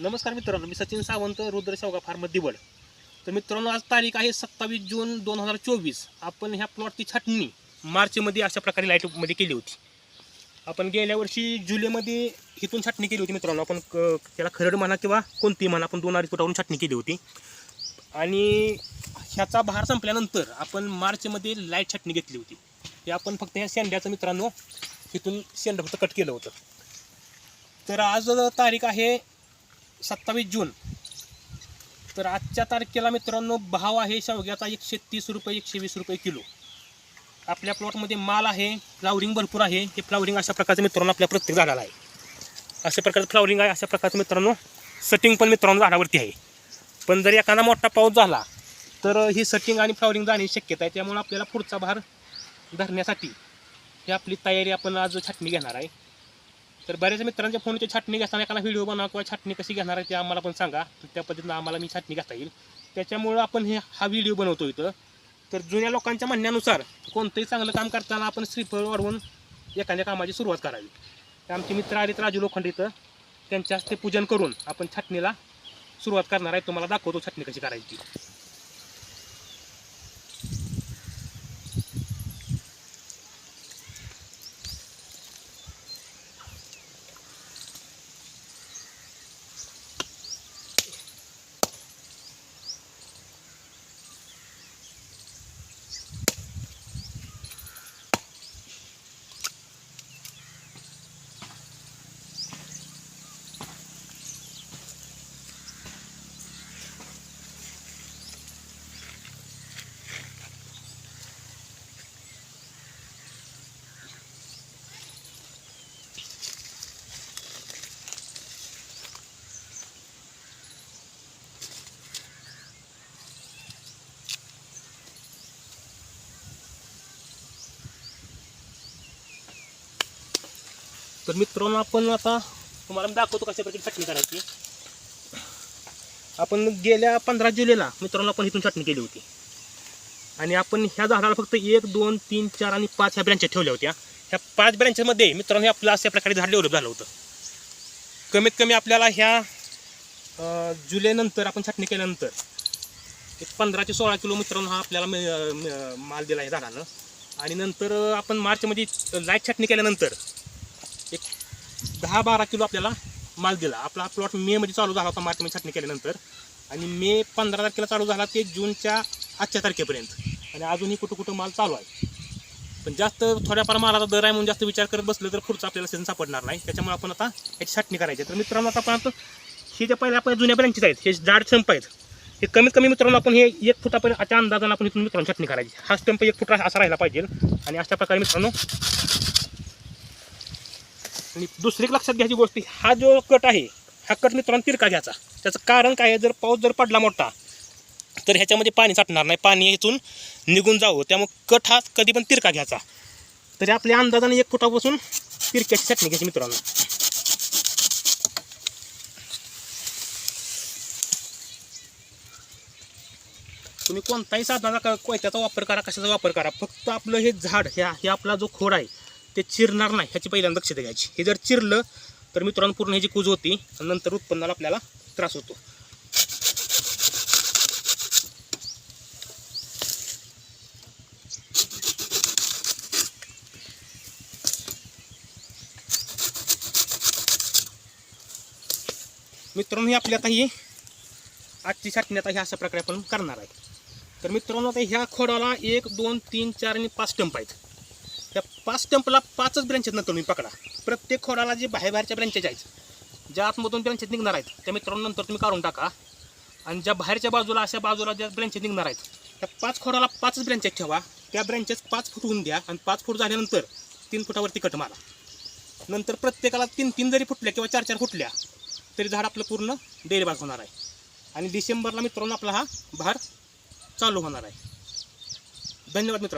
नमस्कार मित्रांनो मी सचिन सावंत रुद्र शेवगा फार्म दिवड. तर मित्रांनो आज तारीख आहे सत्तावीस जून दोन हजार चोवीस. आपण ह्या प्लॉटची छाटणी मार्चमध्ये अशा प्रकारे लाईटमध्ये केली होती. आपण गेल्या वर्षी जुलैमध्ये इथून छाटणी केली होती मित्रांनो. आपण क- त्याला खरड म्हणा किंवा कोणती म्हणा आपण दोन अडीच फुटावरून छाटणी केली होती. आणि ह्याचा भार संपल्यानंतर आपण मार्चमध्ये लाइट छाटणी घेतली होती. हे आपण फक्त ह्या शेंड्याचं मित्रांनो इथून शेंड फक्त कट केलं होतं. तर आज तारीख आहे सत्तावीस जून. तर आजच्या तारखेला मित्रांनो भाव आहे शेवग्याचा एकशे तीस रुपये एकशे वीस रुपये किलो. आपल्या प्लॉटमध्ये माल आहे फ्लावरिंग भरपूर आहे. हे फ्लावरिंग अशा प्रकारचं मित्रांनो आपल्या प्रत्येक झाडाला आहे. अशा प्रकारचं फ्लावरिंग आहे अशा प्रकारचं मित्रांनो सटिंग पण मित्रांनो झाडावरती आहे. पण जर एखादा मोठा पाऊस झाला तर ही सटिंग आणि फ्लावरिंग जाण्याची शक्यता आहे. त्यामुळे आपल्याला पुढचा भार धरण्यासाठी ही आपली तयारी आपण आज छाटणी घेणार आहे. तर बऱ्याच मित्रांच्या फोनची छाटणी घेताना एखादा व्हिडिओ बनवा किंवा छाटणी कशी घेणार आहे ते आम्हाला पण सांगा. तर त्या पद्धतीनं आम्हाला मी छाटणी घेता येईल. त्याच्यामुळं आपण हे हा व्हिडिओ बनवतो इथं. तर जुन्या लोकांच्या म्हणण्यानुसार कोणतंही चांगलं काम करताना आपण श्रीफळ वाढवून एखाद्या कामाची सुरुवात करावी. तर आमचे मित्र आलेत राजू लोखंड इथं. त्यांच्या हस्ते पूजन करून आपण छाटणीला सुरुवात करणार आहे. तुम्हाला दाखवतो छाटणी कशी करायची. तर मित्रांनो आपण आता तुम्हाला मी दाखवतो कशा प्रकारे चटणी करायची. आपण गेल्या पंधरा जुलैला मित्रांनो आपण इथून चटणी केली होती. आणि आपण ह्या झाडाला फक्त एक दोन तीन चार आणि पाच ह्या ब्रँचेस ठेवल्या होत्या. ह्या पाच ब्रँचेसमध्ये मित्रांनो हे आपलं अशा प्रकारे झाड डेव्हलप झालं होतं. कमीत कमी आपल्याला ह्या जुलैनंतर आपण छाटणी केल्यानंतर एक पंधरा ते सोळा किलो मित्रांनो हा आपल्याला माल दिला आहे झाडानं. आणि नंतर आपण मार्चमध्ये लाइट छाटणी केल्यानंतर दहा बारा किलो आपल्याला माल दिला. आपला प्लॉट मेमध्ये चालू झाला होता मार्चमध्ये छाटणी केल्यानंतर. आणि मे पंधरा तारखेला चालू झाला ते जूनच्या आजच्या तारखेपर्यंत. आणि अजूनही कुठं कुठं माल चालू आहे. पण जास्त थोड्याफार मालाचा दर आहे म्हणून जास्त विचार करत बसलं तर पुढचं आपल्याला सीझन सापडणार नाही. त्याच्यामुळे आपण आता याची छाटणी करायची. आहे. तर मित्रांनो आता आपण आता हे जे पहिल्या आपल्या जुन्या ब्रँचेस आहेत हे जाड स्टंप आहेत. हे कमीत कमी मित्रांनो आपण हे एक फुटापर्यंत फुटापर्यंतच्या अंदाजानं आपण इथून मित्रांनो छाटणी करायची. हा स्टंप एक फुट असा राहिला पाहिजे. आणि अशा प्रकारे मित्रांनो आणि दुसरी लक्षात घ्यायची गोष्ट हा जो कट आहे हा कट मित्रांनो तिरका घ्यायचा. त्याचं कारण काय आहे? जर पाऊस जर पडला मोठा तर ह्याच्यामध्ये पाणी साठणार नाही. पाणी इथून निघून जावं. त्यामुळे कट हा कधी पण तिरका घ्यायचा. तरी आपल्या अंदाजाने एक फुटापासून तिरक्याची चटणी घ्यायची मित्रांनो. तुम्ही कोणताही साधनाचा कोयत्याचा वापर करा कशाचा वापर करा. फक्त आपलं हे झाड ह्या हे आपला जो खोड आहे ते चिरणार नाही ह्याची पहिल्यांदा दक्षता घ्यायची. हे जर चिरलं तर मित्रांनो पूर्ण ह्याची कूज होती आणि नंतर उत्पन्नाला आपल्याला त्रास होतो. मित्रांनो हे आपली आता ही आजची छाटणी आता ह्या अशा प्रकारे आपण करणार आहे. तर मित्रांनो आता ह्या खोडाला एक दोन तीन चार आणि पाच स्टंप आहेत. त्या पाच टेम्पला पाचच ब्रँचेस नंतर तुम्ही पकडा. प्रत्येक खोडाला जे बाहेर बाहेरच्या ब्रँचेस आहेत ज्या आतमधून ब्रँचेस निघणार आहेत त्या मित्रांनो नंतर तुम्ही काढून टाका. आणि ज्या बाहेरच्या बाजूला अशा बाजूला ज्या ब्रँचेस निघणार आहेत त्या पाच खोडाला पाचच ब्रँचेस ठेवा. त्या ब्रँचेस पाच फूट होऊन द्या आणि पाच फूट झाल्यानंतर तीन फुटावरती कट मारा. नंतर प्रत्येकाला तीन तीन जरी फुटल्या किंवा चार चार फुटल्या तरी झाड आपलं पूर्ण डेरीबाग होणार आहे. आणि डिसेंबरला मित्रांनो आपला हा भार चालू होणार आहे. धन्यवाद मित्रांनो.